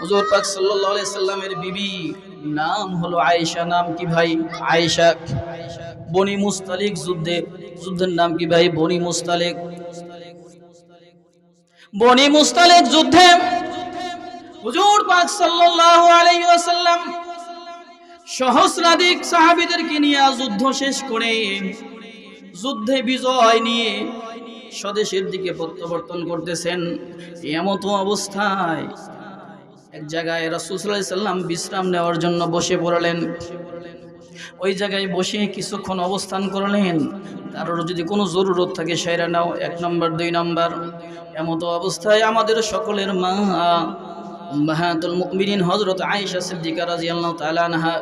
হুজুর পাক সাল্লাল্লাহু আলাইহি সাল্লামের বিবি নাম হলো আয়েশা। নাম কি ভাই? আয়েশা। বনি মুস্তালিক যুদ্ধে। যুদ্ধের নাম কি ভাই? বনি মুস্তালিক। বনি মুস্তালিক যুদ্ধে হুজুর পাক সাল্লাল্লাহু আলাইহি ওয়াসাল্লাম সহস্রাধিক সাহাবীদেরকে নিয়ে যুদ্ধ শেষ করে, যুদ্ধে বিজয় নিয়ে স্বদেশের দিকে প্রত্যাবর্তন করতেছেন। এমতো অবস্থায় এক জায়গায় রাসূলুল্লাহ সাল্লাম বিশ্রাম নেওয়ার জন্য বসে পড়লেন। ওই জায়গায় বসে কিছুক্ষণ অবস্থান করলেন। কারোর যদি কোনো জরুরত থাকে সেরা নাও, এক নম্বর, দুই নম্বর। এমতো অবস্থায় আমাদের সকলের মা, মাহাতুল মুমিনিন হযরত আয়েশা সিদ্দিকা রাদিয়াল্লাহু তাআলা আনহা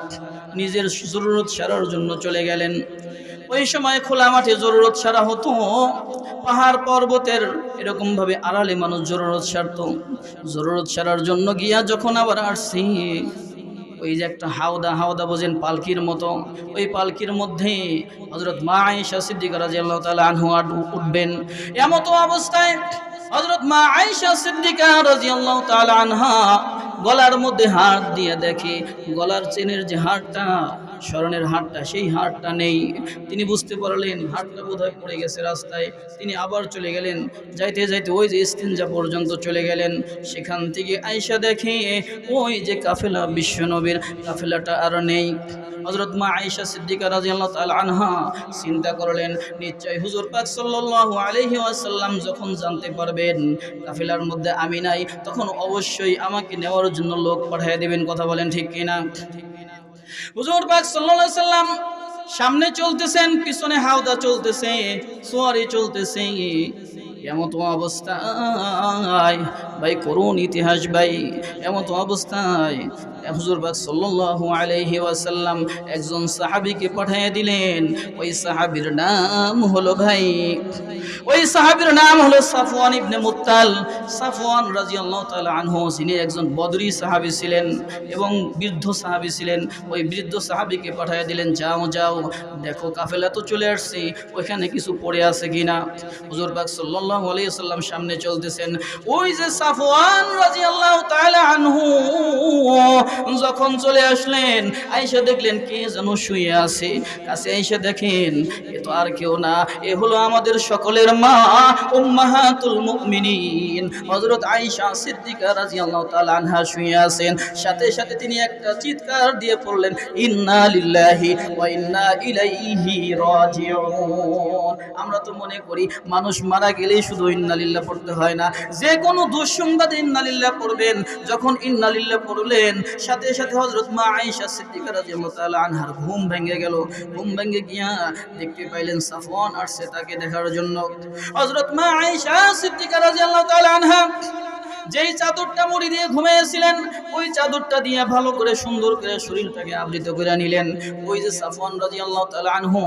নিজের জরুরত সারার জন্য চলে গেলেন। ওই সময় খোলা মাঠে জরুরত সারা হতো। পাহাড় পর্বতের এরকম ভাবে আড়ালে মানুষ জরুরত সারত জরুরত সারার জন্য গিয়া যখন আবার আসছি, ওই যে একটা হাওদা হাওদা বোঝেন পালকির মতো, ওই পালকির মধ্যে হজরত মা আয়েশা রাজি আল্লাহ তালা আনহু উঠবেন। এমতো অবস্থায় হজরত মা আয়েশা সিদ্দিকা রাদিয়াল্লাহু তাআলা আনহা গলার মধ্যে হাত দিয়ে দেখে, গলার চেনের যে হাড়টা স্মরণের হাড়টা সেই হাড়টা নেই। তিনি বুঝতে পারলেন হাড়টা বোধহয় পড়ে গেছে রাস্তায়। তিনি আবার চলে গেলেন। যাইতে যাইতে ওই যে ইস্তিনজা পর্যন্ত চলে গেলেন। সেখান থেকে আয়সা দেখে, ওই যে কাফেলা বিশ্বনবীর কাফেলাটা আর নেই। হজরত মা আয়েশা সিদ্দিকা রাদিয়াল্লাহু তাআলা আনহা চিন্তা করলেন, নিশ্চয় হুজুর পাক আলাইহি ওয়াসাল্লাম যখন জানতে পারবেন। কাফিলার মধ্যে আমি নাই। তখন অবশ্যই আমাকে নেওয়ার জন্য লোক পাঠিয়ে দেবেন, কথা বলেন ঠিক কিনা? হুজুর পাক সাল্লাল্লাহু আলাইহি সাল্লাম সামনে চলতেছেন, পিছনে হাওদা চলতেছে, সোয়ারি চলতেছে। এমন অবস্থায়? ভাই, করুন ইতিহাস ভাই, এমন তো অবস্থায়। হুজুর পাক সাল্লাল্লাহু আলাইহি ওয়াসাল্লাম একজন সাহাবিকে পাঠিয়ে দিলেন। ওই সাহাবীর নাম হলো ভাই, ওই সাহাবীর নাম হলো সাফওয়ান ইবনে মুত্তাল। সাফওয়ান রাদিয়াল্লাহু তাআলা আনহু, যিনি একজন বদরি সাহাবী ছিলেন এবং বৃদ্ধ সাহাবী ছিলেন। ওই বৃদ্ধ সাহাবীকে পাঠিয়ে দিলেন, যাও যাও, দেখো কাফেলা তো চলে আসছে, ওইখানে কিছু পড়ে আছে কিনা? হুজুর পাক সাল্লাল্লাহু আলাইহি সাল্লাম সামনে চলতেছেন। ওই যে সাফওয়ান রাদিয়াল্লাহু তাআলা আনহু যখন চলে আসলেন, আয়েশা দেখলেন, কে যেন শুয়ে আছে? কাছে আয়েশা দেখেন, এ তো আর কেউ না, এ হলো আমাদের সকলের মা, উম্মাহাতুল মুমিনিন। হযরত আয়েশা সিদ্দিকা রাদিয়াল্লাহু তাআলা আনহা শুয়ে আছেন। সাথে সাথে তিনি একটা চিৎকার দিয়ে পড়লেন, ইন্না লিল্লাহি ওয়া ইন্না ইলাইহি রাজিউন। আমরা তো মনে করি, মানুষ মারা গেলেই শুধু ইন্নালিল্লাহ পড়তে হয় না। যে কোনো দুঃসংবাদে ইন্নালিল্লাহ পড়বেন। যখন ইন্নালিল্লাহ পড়লেন, সাথে সাথে হজরত মা আয়েশা সিদ্দিকা রাদিয়াল্লাহু আনহার ঘুম ভেঙে গেল। ঘুম ভেঙে গিয়া দেখতে পাইলেন সাফওয়ান আসছে তাকে দেখার জন্য। হজরত মা আয়েশা সিদ্দিকা রাদিয়াল্লাহু তাআলা আনহা যেই চাদরটা মুড়ি দিয়ে ঘুমিয়েছিলেন, ওই চাদরটা দিয়ে ভালো করে সুন্দর করে শরীরটাকে আবৃত করে নিলেন। ওই যে সাফওয়ান রাদিয়াল্লাহু তাআলা আনহু,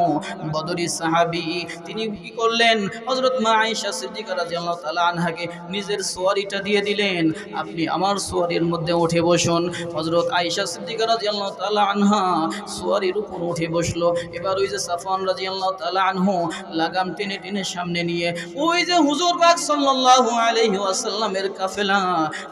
বদরি সাহাবি, তিনি কি করলেন? হজরত মা আয়েশা সিদ্দিকা রাদিয়াল্লাহু তাআলা আনহাকে নিজের সোয়ারিটা দিয়ে দিলেন। আপনি আমার সোয়ারির মধ্যে উঠে বসুন। হজরত আয়েশা সিদ্দিকা রাদিয়াল্লাহু তাআলা আনহা সোয়ারির উপর উঠে বসল। এবার ওই যে সাফওয়ান রাদিয়াল্লাহু তাআলা আনহু লাগাম টেনে টেনে সামনে নিয়ে, ওই যে হুজুর পাক সাল্লাল্লাহু আলাইহি ওয়াসাল্লামের কাফেলা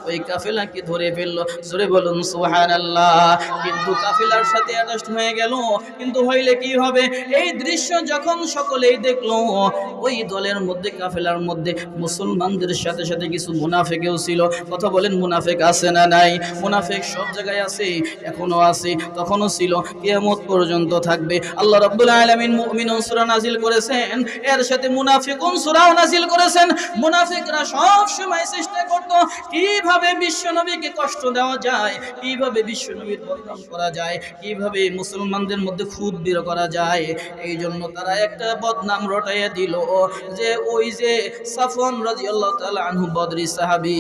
ওই কাফেলাকে ধরে ফেলল। জোরে বলুন, সুবহানাল্লাহ। কিন্তু কাফেলার সাথে অ্যাটাচড হয়ে গেল। কিন্তু হইলে কি হবে? এই দৃশ্য যখন সকলেই দেখল, ওই দলের মধ্যে, কাফেলার মধ্যে মুসলমানদের সাথে সাথে কিছু মুনাফেকেও ছিল। কথা বলেন, মুনাফেক আছে না নাই? মুনাফেক সব জায়গায় আছে, এখনও আছে, তখনও ছিল। কিয়ামত পর্যন্ত থাকবে। আল্লাহ রাব্বুল আলামিন মুমিনুন সূরা নাজিল করেছেন। এর সাথে মুনাফিকুন সূরাও নাজিল করেছেন। মুনাফিকরা সব সময় চেষ্টা করত কীভাবে বিশ্বনবীকে কষ্ট দেওয়া যায়, কীভাবে বিশ্বনবীর বদনাম করা যায়, কীভাবে মুসলমানদের মধ্যে খুদ বের করা যায় এই জন্য তারা একটা বদনাম রটাইয়া দিল যে ওই যে সাফন রাদিয়াল্লাহু তাআলা আনহু বদরি সাহাবী,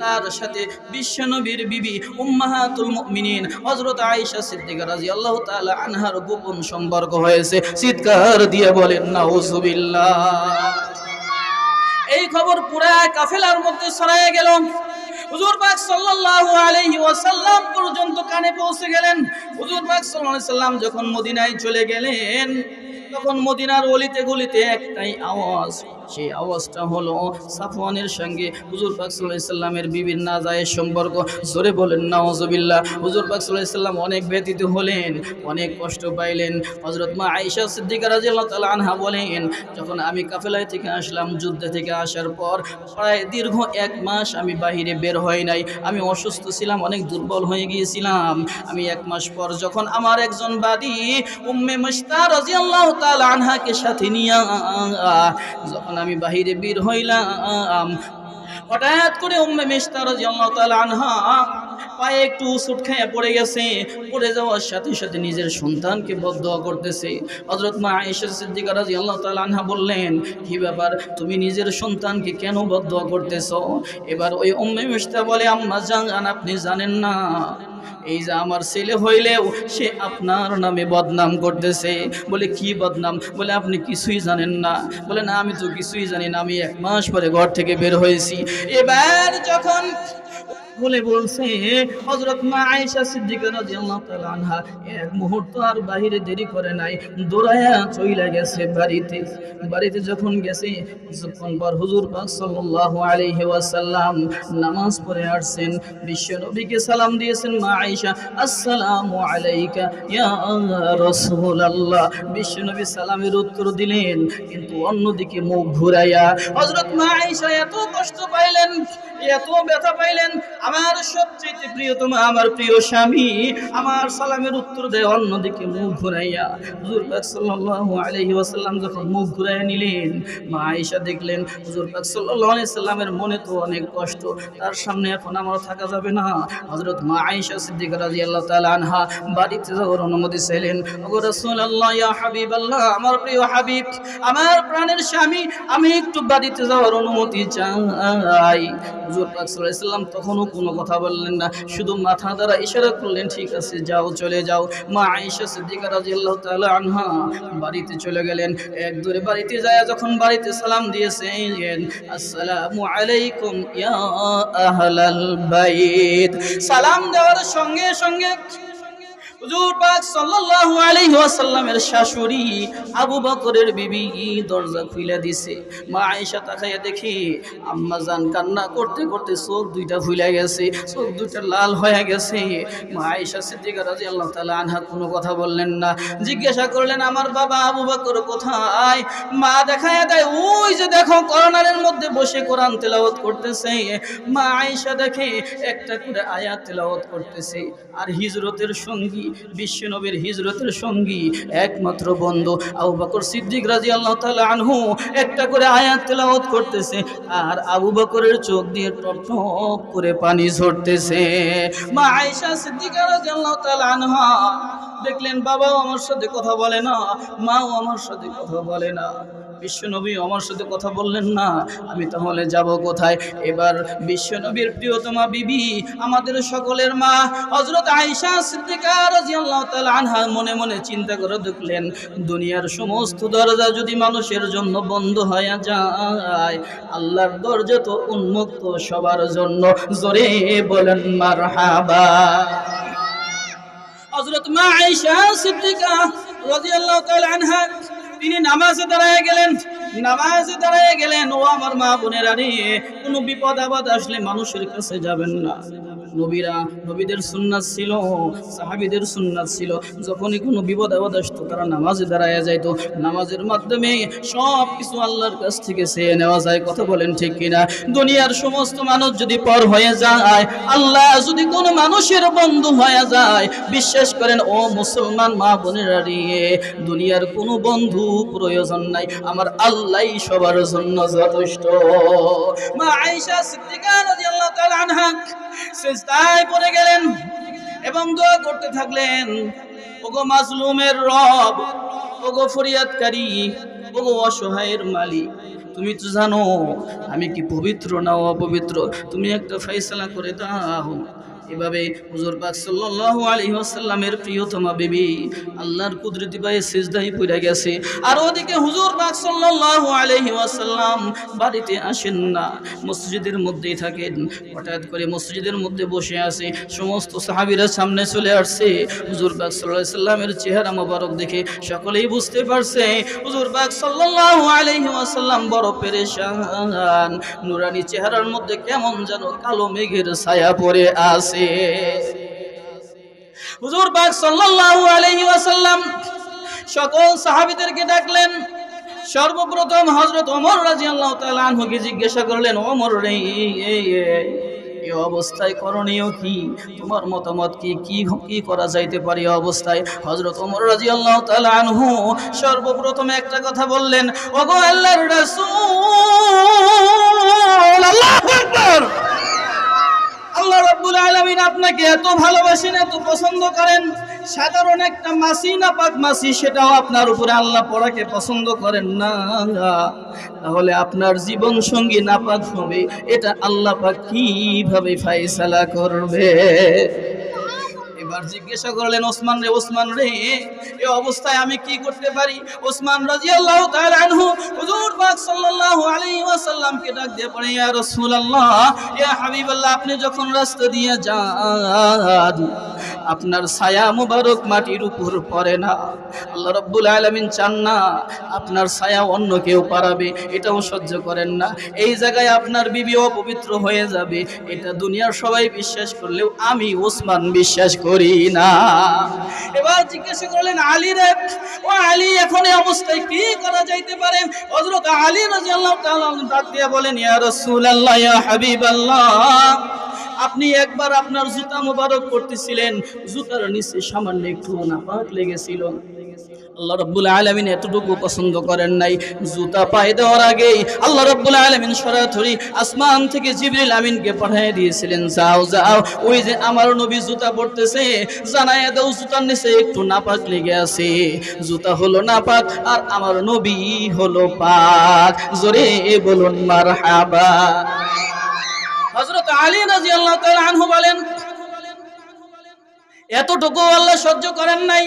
তার সাথে বিশ্বনবীর বিবি উম্মাহাতুল মুমিনিন হযরত আয়েশা সিদ্দিকা রাদিয়াল্লাহু তাআলা আনহার গোপন সম্পর্ক হয়েছে। চিৎকার দিয়ে বলেন না নাউজুবিল্লাহ। এই খবর পুরা কাফেলার মধ্যে ছড়ায় গেল। হুজুর সাল্লাল্লাহু পর্যন্ত কানে পৌঁছে গেলেন। হুজুর যখন মদিনায় চলে গেলেন, তখন মদিনার অলিতে গলিতে একটাই আওয়াজ সেই আওয়াজটা হলো সাফওয়ানের সঙ্গে হুজুর পাক সাল্লাল্লাহু আলাইহি সাল্লামের বিবির নাজায়ের সম্পর্ক। জোরে বলেন, নাউজুবিল্লাহ। হুজুর পাক সাল্লাম অনেক ব্যতীত হলেন, অনেক কষ্ট পাইলেন। হযরত মা আয়েশা সিদ্দিকা রাদিয়াল্লাহু তাআলা আনহা বলেন, যখন আমি কাফেলায় থেকে আসলাম, যুদ্ধ থেকে আসার পর প্রায় দীর্ঘ এক মাস আমি বাহিরে বের হই নাই। আমি অসুস্থ ছিলাম, অনেক দুর্বল হয়ে গিয়েছিলাম। আমি এক মাস পর যখন আমার একজন বাদী উম্মে মুস্তা রাদিয়াল্লাহু তাআলা আনহাকে সাথে নিয়ে যখন আমি বাহিরে বীর হইলাম হঠাৎ করে উম্মে মিস্তার রাদিয়াল্লাহু তাআলা আনহা পায়ে একটু সুট খেয়ে পড়ে গেছে। পড়ে যাওয়ার সাথে সাথে নিজের সন্তানকে বদদোয়া করতেছে। হজরত মা আয়েশা সিদ্দিকা রাদিয়াল্লাহু তাআলা আনহা বললেন, কি ব্যাপার? তুমি নিজের সন্তানকে কেন বদদোয়া করতেছো? এবার ওই উম্মে মিস্তা বলে, আম্মা জান, আপনি জানেন না। এই যে আমার ছেলে হইলেও সে আপনার নামে বদনাম করতেছে। বলে, কি বদনাম? বলে, আপনি কিছুই জানেন না। বলে, না, আমি তো কিছুই জানি না। আমি এক মাস পরে ঘর থেকে বের হয়েছি। এবার যখন বলে বলছে, হযরত মা আয়েশা সিদ্দিকা রাদিয়াল্লাহু তাআলা আনহা, এক মুহূর্ত আর বাহিরে দেরি করে নাই দৌড়ায়া চইলা গেছে বাড়িতে। বাড়িতে যখন গেছে, কিছুক্ষণ পর হুজুর পাক সাল্লাল্লাহু আলাইহি ওয়াসাল্লাম নামাজ পড়ে আসছেন। বিশ্ব নবীকে সালাম দিয়েছেন, মা আয়েশা, আসসালামু আলাইকা ইয়া রাসূলুল্লাহ। বিশ্ব নবী সালামের উত্তর দিলেন, কিন্তু অন্যদিকে মুখ ঘুরাইয়া, হযরত মা আয়েশা, এত কষ্ট পাইলেন, এত ব্যথা পাইলেন আমার সবচেয়ে প্রিয়তম আমার প্রিয় স্বামী। আমার সালামের উত্তর দেয় অন্যদিকে মুখ ঘুরাইয়া। হুজুর পাক সাল্লাল্লাহু আলাইহি ওয়াসাল্লাম যখন মুখ ঘুরাইয়া নিলেন, মা আয়েশা দেখলেন, হুজুর পাক সাল্লাল্লাহু আলাইহি সাল্লামের মনে তো অনেক কষ্ট, তার সামনে এখন আমার থাকা যাবে না। হযরত মা আয়েশা সিদ্দিকা রাদিয়াল্লাহু তাআলা আনহা বাড়িতে যাওয়ার অনুমতি চাইলেন, ওগো রাসূলুল্লাহ, ইয়া হাবিবাল্লাহ, আমার প্রিয় হাবিব, আমার প্রাণের স্বামী, আমি একটু বাড়িতে যাওয়ার অনুমতি চাই। হুজুর পাক সাল্লাল্লাহু আলাইহি তখনও কোনো কথা বললেন না। শুধু মাথা দ্বারা ইশারা করলেন, ঠিক আছে, যাও, চলে যাও। মা আয়েশা সিদ্দিকা রাদিয়াল্লাহু তাআলা আনহা বাড়িতে চলে গেলেন। এক দূরে বাড়িতে যায়, যখন বাড়িতে সালাম দিয়েছেন আসসালামু আলাইকুম ইয়া আহলাল বাইত। সালাম দেওয়ার সঙ্গে সঙ্গে শাশুড়ি আবু দরজা খুলে দিছে। মা আয়েশা কান্না করতে করতে চোখ দুইটা গেছে, চোখ দুইটা লাল হয়ে গেছে। মা আয়েশা আনহা কোনো কথা বললেন না। জিজ্ঞাসা করলেন, আমার বাবা আবু বকর কোথায়? মা দেখায় দেয়, ওই যে দেখো, করোনারের মধ্যে বসে কোরআন তেলাওয়াত করতেছে। মা আয়েশা দেখে, একটা করে আয়াত তেলাওয়াত করতেছে। আর হিজরতের সঙ্গী বিশ্বনবীর হিজরতের সঙ্গী, একমাত্র বন্ধু আবু বকর সিদ্দিক রাদিয়াল্লাহু তাআলা আনহু একটা করে আয়াত তেলাওয়াত করতেছে আর আবু বকরের চোখ দিয়ে টপ টপ করে পানি ঝরতেছে। মা আয়েশা সিদ্দিকা রাদিয়াল্লাহু তাআলা আনহা দেখলেন বাবাও আমার সাথে কথা বলে না, মাও আমার সাথে কথা বলে না। বিশ্বনবী আমার সাথে কথা বললেন না, আমি তাহলে যাব কোথায়? এবার বিশ্বনবীর প্রিয়তমা বিবি, আমাদের সকলের মা, হযরত আয়েশা সিদ্দিকা রাদিয়াল্লাহু তাআলা আনহা মনে মনে চিন্তা করে দেখলেন, দুনিয়ার সমস্ত দরজা যদি মানুষের জন্য বন্ধ হয়ে যায়, আল্লাহর দরজা তো উন্মুক্ত সবার জন্য। জোরে বলেন, মারহাবা। হজরত মা আয়েশা সিদ্দিকা রাদিয়াল্লাহু তাআলা আনহা তিনি নামাজে দাঁড়ায় গেলেন, নামাজে দাঁড়ায় গেলেন। ও আমার মা বোনেরা রে কোনো বিপদ আপদ আসলে মানুষের কাছে যাবেন না। নবীরা নবীদের সুন্নাত ছিল, সাহাবিদের সুন্নাত ছিল। যখনই কোনো বিপদ আপদ আসতো, তারা নামাজে দাঁড়ায় যাইতো। নামাজের মাধ্যমে সব কিছু আল্লাহর কাছ থেকে চেয়ে নেওয়া যায়, কথা বলেন ঠিক কিনা? দুনিয়ার সমস্ত মানুষ যদি পর হয়ে যায়, আল্লাহ যদি কোনো মানুষের বন্ধু হয়ে যায়, বিশ্বাস করেন, ও মুসলমান মা বোনেরা রে, দুনিয়ার কোনো বন্ধু প্রয়োজন নাই, আমার আল্লাহই সবার জন্য যথেষ্ট। মা আয়েশা সিদ্দিকা রাদিয়াল্লাহু তাআলা আনহা সিজদায় পড়ে গেলেন এবং দোয়া করতে থাকলেন, ওগো মাজলুমের রব, ওগো ফরিয়াদকারী, ওগো অসহায়ের মালিক, তুমি তো জানো, আমি কি পবিত্র না অপবিত্র? তুমি একটা ফেসলা করে দাও। এভাবে হুজুর পাক সাল্লাল্লাহু আলাইহি ওয়াসাল্লামের প্রিয়তমা বিবি আল্লাহর কুদরতি পায়ে সিজদায় পড়ে গেছে। আর ওদিকে হুজুর পাক সাল্লাল্লাহু আলাইহি ওয়াসাল্লাম বাড়িতে আসেন না, মসজিদের মধ্যেই থাকেন। হঠাৎ করে মসজিদের মধ্যে বসে আছে, সমস্ত সাহাবীরা সামনে চলে আসছে। হুজুর পাক সাল্লাল্লাহু আলাইহি সাল্লামের চেহারা মোবারক দেখে সকলেই বুঝতে পারছে, হুজুর পাক সাল্লাল্লাহু আলাইহি ওয়াসাল্লাম বড় পেরেশান। নুরানি চেহারার মধ্যে কেমন যেন কালো মেঘের ছায়া পড়ে আছে হুজুর পাক সাল্লাল্লাহু আলাইহি ওয়াসাল্লাম সকল সাহাবীদেরকে ডাকলেন। সর্বপ্রথম হযরত ওমর রাদিয়াল্লাহু তাআলা আনহুকে জিজ্ঞাসা করলেন, ওমর রে এই অবস্থায় করণীয় কি? তোমার মতামত কি? কি কি করা যাইতে পারে এই অবস্থায়? হযরত ওমর রাদিয়াল্লাহু তাআলা আনহু সর্বপ্রথম একটা কথা বললেন, ওগো আল্লাহর রাসূল, আল্লাহু আকবার! আল্লাহ রাব্বুল আলামিন আপনাকে এত ভালোবাসেন, এত পছন্দ করেন। সাধারণ একটা মাসি না পাক মাসি, সেটাও আপনার উপরে আল্লাহ পড়াকে পছন্দ করেন না। তাহলে আপনার জীবন সঙ্গী নাপাক হবে, এটা আল্লাহ পাক কীভাবে ফাইসালা করবে? এবার জিজ্ঞাসা করলেন, ওসমান রে ওসমান রে, এ অবস্থায় আমি কি করতে পারি? ওসমান রাজিয়াল্লাহু তাআলা আনহু হুজুর পাক সাল্লাল্লাহু আলাইহি ওয়াসাল্লামকে ডাক দিয়ে পড়ে ইয়া রাসূলুল্লাহ, ইয়া হাবিবাল্লাহ, আপনি যখন রাস্তা দিয়ে যান আপনার ছায়া মুবারক মাটির উপর পড়ে না। আল্লাহ রব্বুল আলামিন চান না আপনার ছায়া অন্য কেউ পারাবে এটাও সহ্য করেন না। এই জায়গায় আপনার বিবি অপবিত্র হয়ে যাবে, এটা দুনিয়ার সবাই বিশ্বাস করলেও আমি ওসমান বিশ্বাস করি না। এবার জিজ্ঞাসা করলেন, আলী রে, ও আলী, এখন এই অবস্থায় কি করা যাইতে পারে? হযরত আলী রাদিয়াল্লাহু তাআলা ডাক বলেন, ইয়া রাসূলুল্লাহ, ইয়া হাবিবাল্লাহ। আপনি একবার আপনার জুতা মোবারক করতেছিলেন জুতার নিচে সামান্য একটু নাপাক লেগেছিল। আল্লাহ রব্বুল আলমিন এতটুকু পছন্দ করেন নাই। জুতা পায়ে দেওয়ার আগেই আল্লাহ রব্বুল আলমিন সরাসরি আসমান থেকে জিবরিল আমিনকে পাঠিয়ে দিয়েছিলেন, যাও যাও, ওই যে আমার নবী জুতা পড়তেছে জানায় দাও জুতার নিচে একটু নাপাক লেগে আছে। জুতা হলো নাপাক আর আমার নবী হলো পাক জোরে বলুন মার হাবা হজরত আলী রাজি আল্লাহ আনহু বলেন, এতটুকু আল্লাহ সহ্য করেন নাই,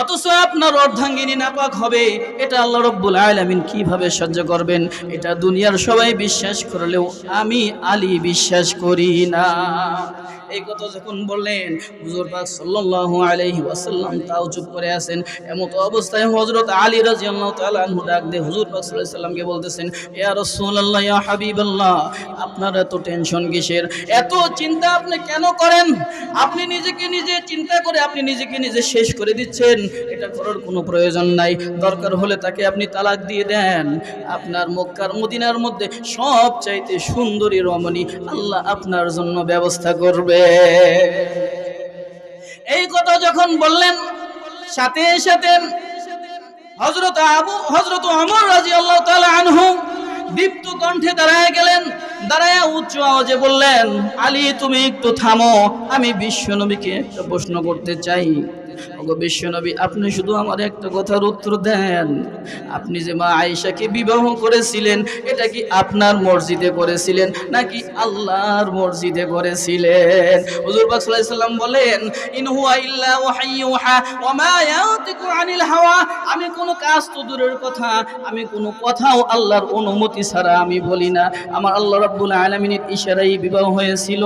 অথচ আপনার অর্ধাঙ্গিনী নাপাক হবে। এটা আল্লাহ রব্বুল আলামিন কীভাবে সহ্য করবেন? এটা দুনিয়ার সবাই বিশ্বাস করলেও আমি আলী বিশ্বাস করি না। এই কথা যখন বললেন, হুজুর পাক সাল্লাল্লাহু আলাইহি ওয়াসাল্লাম তাও চুপ করে আছেন। এমত অবস্থায় হযরত আলী রাদিয়াল্লাহু তাআলা আনহু ডাক দিয়ে হুজুর পাক সাল্লাল্লাহু আলাইহি সাল্লামকে বলতেছেন, ইয়া রাসূলুল্লাহ, ইয়া হাবিবাল্লাহ, আপনার এত টেনশন কিসের? এত চিন্তা আপনি কেন করেন? আপনি নিজেকে নিজে চিন্তা করে আপনি নিজেকে নিজে শেষ করে দিচ্ছেন। এটা করার কোনো প্রয়োজন নাই। দরকার হলে তাকে আপনি তালাক দিয়ে দেন। আপনার মক্কার মদিনার মধ্যে সব চাইতে সুন্দরী রমণী আল্লাহ আপনার জন্য ব্যবস্থা করবে। এই কথা যখন বললেন, সাথে সাথে হজরত আবু হজরত অমর রাজি আল্লাহ আনহু দীপ্ত কণ্ঠে দাঁড়ায় গেলেন, দাঁড়ায় উচ্চ আওয়াজে বললেন, আলী, তুমি একটু থামো, আমি বিশ্বনবীকে একটা প্রশ্ন করতে চাই। বিশ্বনবী, আপনি শুধু আমার একটা কথার উত্তর দেন। আপনি যে মা আয়েশাকে বিবাহ করেছিলেন, এটা কি আপনার মসজিদে করেছিলেন, নাকি আল্লাহর মসজিদে করেছিলেন? হুজুর পাক সাল্লাল্লাহু আলাইহি সাল্লাম বলেন, ইন হুয়া ইল্লা ওয়াহাইয়ুহা ওয়া মা ইয়াতিকু আনিল হাওয়া। আমি কোনো কাজ তো দূরের কথা, আমি কোনো কথাও আল্লাহর অনুমতি ছাড়া আমি বলি না। আমার আল্লাহ রাব্বুল আলামিনের ইশারায় বিবাহ হয়েছিল।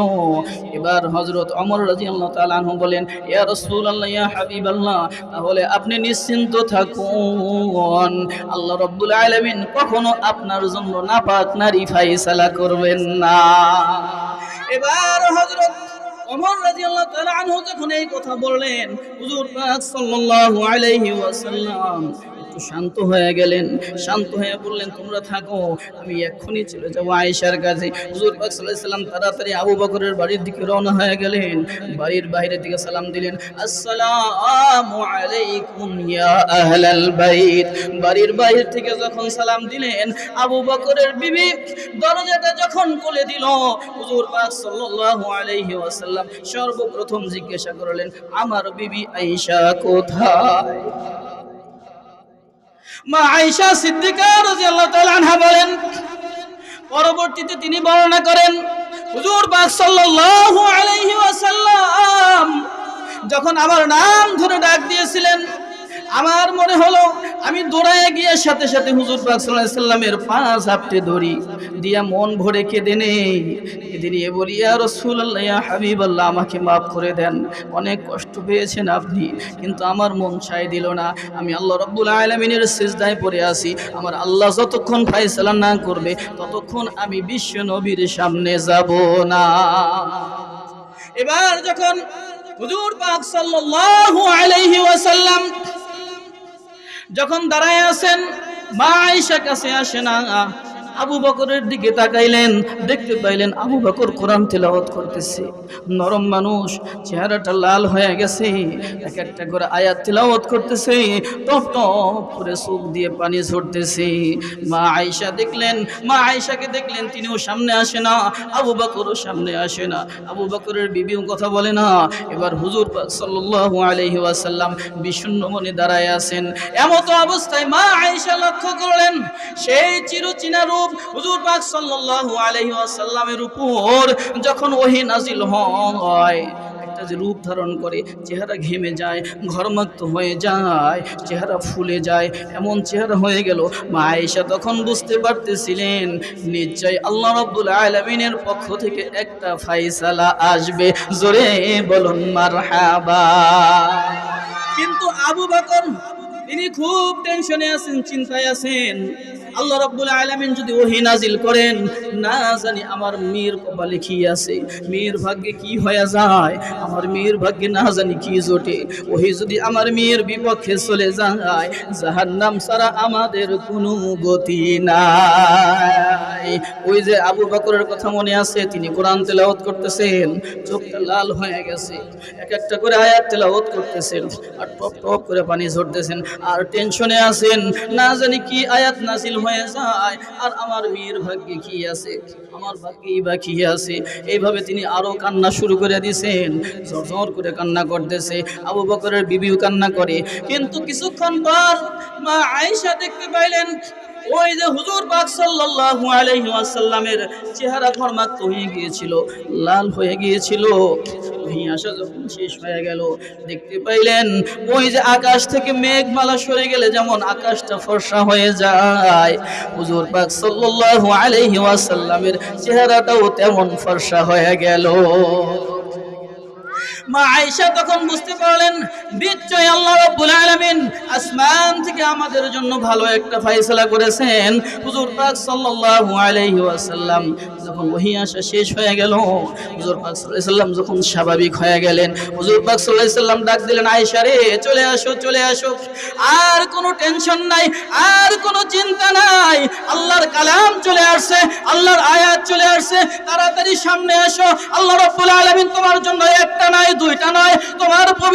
এবার হযরত ওমর রাদিয়াল্লাহু তাআলা আনহু বলেন, ইয়া রাসূলুল্লাহ, ইয়া হাবিবাল্লাহ তাহলে আপনি নিশ্চিন্ত থাকুন। আল্লাহ রব্দুল আলমিন কখনো আপনার জন্য নাপাক নারী ফাইসালা করবেন না। এবার হজরত যখন এই কথা বললেন আলাইহি একটু শান্ত হয়ে গেলেন। শান্ত হয়ে বললেন, তোমরা থাকো, আমি এক্ষুনি চলে যাব আয়েশার কাছে। হুজুর পাক সাল্লাম তাড়াতাড়ি আবু বকরের বাড়ির দিকে রওনা হয়ে গেলেন। বাড়ির বাইরের দিকে সালাম দিলেন, আসসালামু আলাইকুম ইয়া আহলাল বাইত। বাড়ির বাইরে থেকে যখন সালাম দিলেন, আবু বকরের বিবি দরজাটা যখন খুলে দিল, হুজুর পাক সাল্লাল্লাহু আলাইহি ওয়াসাল্লাম সর্বপ্রথম জিজ্ঞাসা করলেন, আমার বিবি আয়েশা কোথায়? মা আয়সা সিদ্দিকা রাজি আল্লাহ আনহা বলেন, পরবর্তীতে তিনি বর্ণনা করেন, হুজুর পাক আলাইহি ওয়াসাল্লাম যখন আমার নাম ধরে ডাক দিয়েছিলেন, আমার মনে হলো সাথে সাথে হুজুর পাক সাল্লাল্লাহু আলাইহি সাল্লামের পাঁচ হাপটে ধরি দিয়া মন ভরে কেঁদে নেই। কেঁদে নিয়ে বলি, ইয়া রাসূলুল্লাহ, ইয়া হাবিবাল্লাহ, আমাকে মাফ করে দেন। অনেক কষ্ট পেয়েছেন আপনি, কিন্তু আমার মন চাই দিল না। আমি আল্লাহ রাব্বুল আলামিনের সিজদায় পড়ে আসি আমার আল্লাহ যতক্ষণ ফায়সালা না করবে, ততক্ষণ আমি বিশ্ব নবীর সামনে যাব না। এবার যখন হুজুর পাক সাল্লাল্লাহু আলাইহি ওয়াসাল্লাম যখন দাঁড়ায় আছেন মা আয়েশা কাছে আসে না। আবু বকরের দিকে তাকাইলেন, দেখতে পাইলেন আবু বকর কোরআন তেলাওয়াত করতেছে। নরম মানুষ, চেহারাটা লাল হয়ে গেছে, এক একটা করে আয়াত তেলাওয়াত করতেছে, টপ টপ করে চোখ দিয়ে পানি ঝরতেছে। মা আয়েশা দেখলেন, মা আয়েশাকে দেখলেন, তিনিও সামনে আসে না, আবু বকরও সামনে আসে না। আবু বকরের বিবিও কথা বলে না। এবার হুজুর পাক সাল্লাল্লাহু আলাইহি ওয়াসাল্লাম বিষণ্ণ মনে দাঁড়ায় আছেন। এমত অবস্থায় মা আয়েশা লক্ষ্য করলেন, সেই চিরচিনা হুজুর পাক সাল্লাল্লাহু আলাইহি ওয়াসাল্লামের উপর যখন ওহী নাজিল হয়, একটা যে রূপ ধারণ করে, চেহারা ঘেমে যায়, ঘরমাক্ত হয়ে যায়, চেহারা ফুলে যায়, এমন চেহারা হয়ে গেল। মা আয়েশা তখন বুঝতে পারতেছিলেন নিশ্চয় আল্লাহ রাব্বুল আলামিনের পক্ষ থেকে একটা ফাইসালা আসবে। জোরে বলুন, মারহাবা। কিন্তু আবু বকর, তিনি খুব টেনশনে আছেন, চিন্তায় আছেন। আল্লাহ রাব্বুল আলামিন যদি ওহি নাজিল করেন, না জানি আমার মীর কপালে কি আছে। মীর ভাগ্যে কি হয়ে যায়? আমার মীর ভাগ্যে না জানি কি জোটে। ওহি যদি আমার মীর বিপক্ষে চলে যায়, জাহান্নাম ছাড়া আমাদের কোনো গতি নাই। ওই যে আবু বকরের কথা মনে আছে, তিনি কোরআন তেলাওয়াত করতেছেন, চোখটা লাল হয়ে গেছে। এক একটা করে আয়াত তেলাওয়াত করতেছেন, আর টপ টপ করে পানি ঝরতেছেন। আর টেনশনে আছেন, না জানি কি আয়াত নাজিল হয়ে যায়, আর আমার মেয়ের ভাগ্যে কি আছে? আমার ভাগ্যেই বা কি আছে? এইভাবে তিনি আরও কান্না শুরু করে দিয়েছেন ঝরঝর করে কান্না করতেছে, আবু বকরের বিবিও কান্না করে। কিন্তু কিছুক্ষণ পর মা আয়সা দেখতে পাইলেন ওই যে হুজুর পাক সাল্লাল্লাহু আলাইহি ওয়াসাল্লামের চেহারা ঘরমাক্ত হয়ে গিয়েছিল, লাল হয়ে গিয়েছিল। আসা যখন শেষ হয়ে গেল, দেখতে পাইলেন ওই যে আকাশ থেকে মেঘমালা সরে গেলে যেমন আকাশটা ফর্সা হয়ে যায়, হুজুর পাক সাল্লাল্লাহু আলাইহি ওয়াসাল্লামের চেহারাটাও তেমন ফর্সা হয়ে গেল। মা আয়েশা তখন বুঝতে পারলেন নিশ্চয় আল্লাহ রাব্বুল আলামিন আসমান থেকে আমাদের জন্য ভালো একটা ফয়সালা করেছেন। হুজুর পাক সাল্লাল্লাহু আলাইহি ওয়াসাল্লাম যখন ওহী আসা শেষ হয়ে গেল, হুজুর পাক সাল্লাল্লাহু আলাইহি যখন স্বাভাবিক হয়ে গেলেন, হুজুর পাক সাল্লাল্লাহু আলাইহি ডাক দিলেন, আয়েশা রে, চলে আসো চলে আসো। আর কোনো টেনশন নাই, আর কোনো চিন্তা নাই। আল্লাহর কালাম চলে আসছে, আল্লাহর আয়াত চলে আসছে। তাড়াতাড়ি সামনে আসো। আল্লাহ রাব্বুল আলামিন তোমার জন্য একটা নাই দুইটা নয় তোমার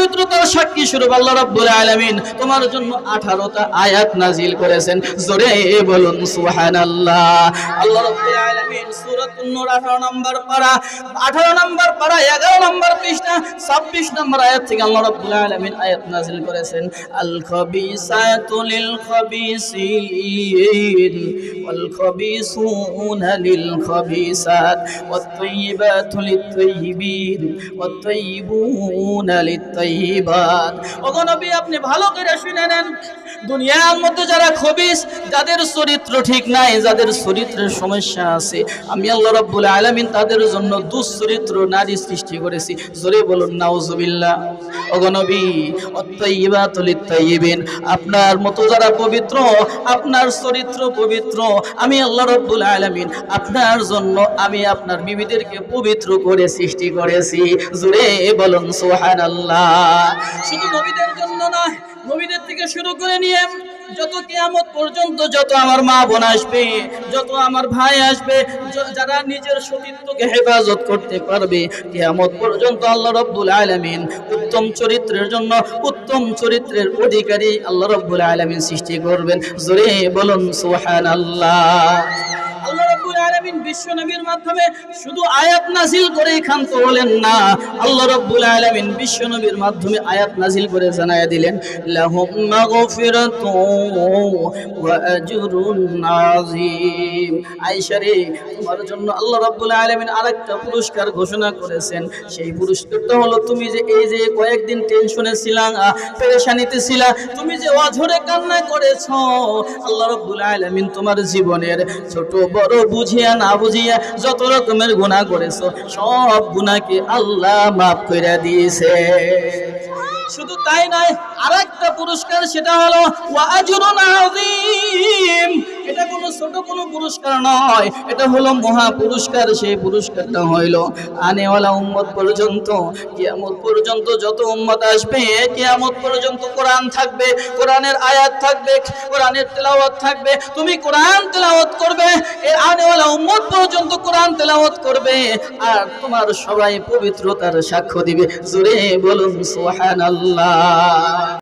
পবিত্রতার সাক্ষী স্বরূপ আল্লাহ রাব্বুল আলামিন তোমার জন্য 18টা আয়াত নাজিল করেছেন। জোরে বলুন, সুবহানাল্লাহ। আল্লাহ রাব্বুল আলামিন সূরাতুন নূর 18 নম্বর পারা 18 নম্বর পারা 11 নম্বর পৃষ্ঠা 26 নম্বর আয়াত থেকে আল্লাহ রাব্বুল আলামিন আয়াত নাজিল করেছেন। আল খাবিসাতু লিল খাবিসিন, ওয়াল খাবিসুনা লিল খাবিসাত, ওয়াত তাইয়িবাতু লিত তাইয়িবিন ওয়াত তাইয়িবুনা লিত আপনি ভালো করে শুনে নেন। দুনিয়ার মধ্যে যারা খবিস, যাদের চরিত্র ঠিক নাই, যাদের চরিত্রের সমস্যা আছে, আমি আল্লাহ তাদের জন্য দুশ্চরিত্র নারী সৃষ্টি করেছি। জোরে বলুন, নাউজুবিল্লাহ। আপনার মতো যারা পবিত্র, আপনার চরিত্র পবিত্র, আমি আল্লাহ রাব্বুল আলামিন আপনার জন্য আমি আপনার বিবিদেরকে পবিত্র করে সৃষ্টি করেছি। জোরে বলুন, সুবহানাল্লাহ। শুধু নবীদের জন্য নয়, নবীদের থেকে শুরু করে নিয়ে যত কেয়ামত পর্যন্ত যত আমার মা বোন আসবে, যত আমার ভাই আসবে যারা নিজের সতীত্বকে হেফাজত করতে পারবে, কেয়ামত পর্যন্ত আল্লাহ রব্বুল আলামিন উত্তম চরিত্রের জন্য উত্তম চরিত্রের অধিকারী আল্লাহ রব্বুল আলামিন সৃষ্টি করবেন। জোরে বলুন, সুবহানাল্লাহ। আল্লাহ আলামিন বিশ্ব নবীর মাধ্যমে শুধু আয়াত নাজিল করে ক্ষান্ত হলেন না, আল্লাহ রাব্বুল আলামিন বিশ্ব নবীর মাধ্যমে আয়াত নাজিল করে জানায়া দিলেন, লাহুম মাগফিরাতু ওয়া আজরুন আযীম আয়েশা রে, তোমার জন্য আল্লাহ রাব্বুল আলামিন আরেকটা পুরস্কার ঘোষণা করেছেন। সেই পুরস্কারটা হলো তুমি যে এই যে কয়েকদিন টেনশনে ছিলা পেরেশানিতে ছিলা, তুমি যে অঝরে কান্না করেছ, আল্লাহ রাব্বুল আলামিন তোমার জীবনের ছোট বড় বুঝিয়া না বুঝিয়া যত রকমের গুণা করেছ, সব গুণাকে আল্লাহ মাফ করে দিয়েছে। শুধু তাই নয়, আরেকটা পুরস্কার সেটা হলো এটা কোনো ছোট কোনো পুরস্কার নয়, এটা হলো মহা পুরস্কার সেই পুরস্কারটা হইল আনেওয়ালা উম্মত পর্যন্ত। কিয়ামত পর্যন্ত যত উম্মত আসবে, কিয়ামত পর্যন্ত কোরআন থাকবে, কোরআনের আয়াত থাকবে, কোরআনের তেলাওয়াত থাকবে। তুমি কোরআন তেলাওয়াত করবে এই আনেওয়ালা উম্মত পর্যন্ত কোরআন তেলাওয়াত করবে, আর তোমার সবাই পবিত্রতার সাক্ষ্য দিবে। জোরে বলুন, সুবহানাল্লাহ।